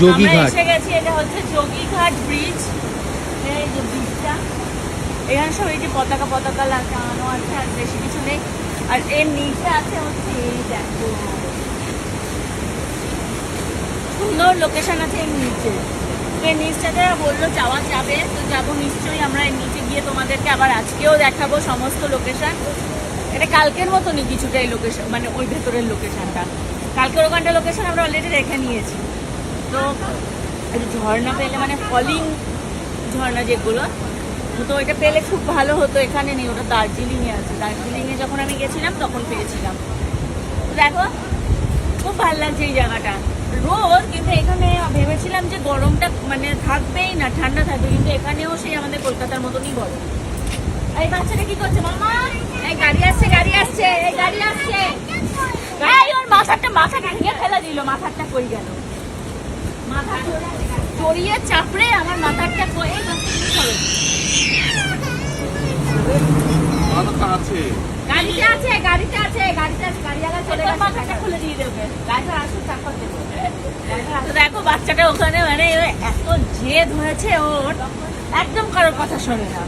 যোগীঘাট। আমরা এসে গেছি এটা হচ্ছে যোগীঘাট ব্রিজ এই যে ব্রিজটা এখানে সব এই যে পতাকা পতাকা লাগানো আছে আর বেশি কিছু নেই। আর এর নিচে আছে হচ্ছে এই দেখো। সুন্দর লোকেশন আছে এর নিচে। তো এর নিচটাতে বলল যাওয়া যাবে তো যাব নিশ্চয়ই। আমরা এর নিচে গিয়ে তোমাদেরকে আবার আজকেও দেখাবো সমস্ত লোকেশন এটা কালকের মতনই কিছুটা এই লোকেশন মানে ওই ভেতরের লোকেশনটা কালকের ওখানটা লোকেশন আমরা অলরেডি রেখে নিয়েছি। তো ঝর্ণা পেলে মানে ফলিং ঝর্ণা যেগুলো, তো ওইটা পেলে খুব ভালো হতো এখানে নেই ওটা দার্জিলিংয়ে আছে। দার্জিলিংয়ে যখন আমি গেছিলাম, তখন পেয়েছিলাম। দেখো, খুব ভালো লাগছে এই জায়গাটা। রোদ, কিন্তু এখানে ভেবেছিলাম যে গরমটা মানে থাকবেই না, ঠান্ডা থাকবে, কিন্তু এখানেও সেই আমাদের কলকাতার মতনই গরম। এই বাচ্চাটা কি করছে, মামা? এই গাড়ি আসছে গাড়ি আসছে, এই গাড়ি আসছে। এই, ওর মাথাটা মাথা ভেঙে ফেলে দিল, মাথাটা কই গেল। মাথা চড়িয়ে চাপড়ে আমার মাথাটা কই এই বাচ্চাটা কি করে? আছে। গাড়িতে আছে গাড়িতে আছে গাড়িতে আছে গাড়িওয়ালা চলে গেছে। মাথাটা খুলে দিয়ে দেবে। গাড়িটা আসুক তারপর দেবো দেখো বাচ্চাটা ওখানে মানে এত জেদ হয়েছে ওর। একদম কারোর কথা শোনে না।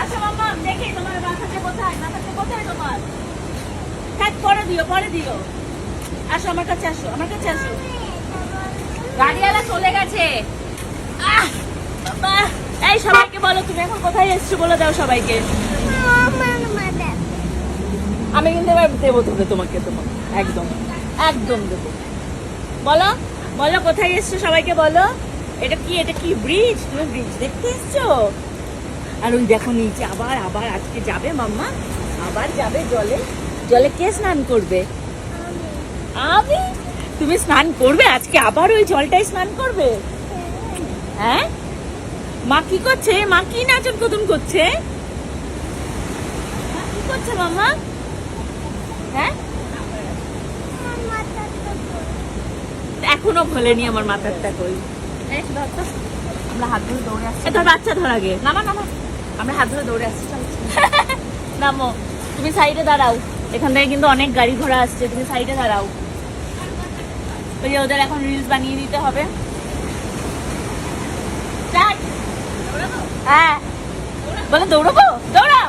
আচ্ছা মামা দেখি তোমার মাথাটা কোথায়? মাথাটা কোথায় তোমার? থাক পরে দিও পরে দিও। আসো আমার কাছে আসো আমার কাছে আসো। গাড়িওয়ালা চলে গেছে। এই সবাইকে বলো, তুমি এখন কোথায় এসছো বলে দাও সবাইকে। আমি কিন্তু এবার দেবো তোকে তোমাকে তোমাকে। একদম একদম দেবো। বলো বলো, কোথায় এসছো সবাইকে বলো। এটা কি এটা কি ব্রিজ তুমি ব্রিজ দেখতে এসছো? আর ওই দেখো নিচে আবার আবার আজকে যাবে মাম্মা। আবার যাবে জলে। জলে কে স্নান করবে? আমি? তুমি স্নান করবে? আজকে আবার ওই জলটাই স্নান করবে? হ্যাঁ? মা কি করছে? মা কি নাচন কদন করছে? কি করছে মামা? হ্যাঁ? এখনও ভোলেনি আমার মাথারটা কই। আমরা হাত ধরে দৌড়ে আসছি। তোর বাচ্চা ধর আগে। নামা নামা। আমরা হাত ধরে দৌড়ে আসছি। নামো। তুমি সাইডে দাঁড়াও। এখান থেকে কিন্তু অনেক গাড়ি ঘোড়া আসছে। তুমি সাইডে দাঁড়াও। ওই যে ওদের এখন রিলস বানিয়ে দিতে হবে। হ্যাঁ। বলে দৌড়াবো? দৌড়া!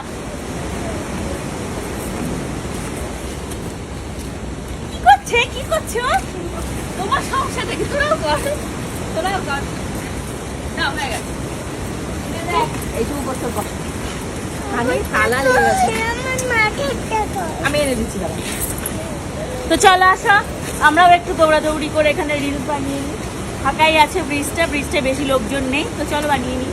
কি করছে? কি করছ তোমার সমস্যা দেখি তোরাও কর। তোরাও কর। না হয়ে গেছে। এইটুকু বছর কর আমি থালা লেগে গেছে। আমি এনে দিচ্ছি দাদা তো চলো আসো। আমরাও একটু দৌড়াদৌড়ি করে এখানে রিলস বানিয়ে নিই। ফাঁকাই আছে ব্রিজটা ব্রিজটা বেশি লোকজন নেই, তো চলো বানিয়ে নিই।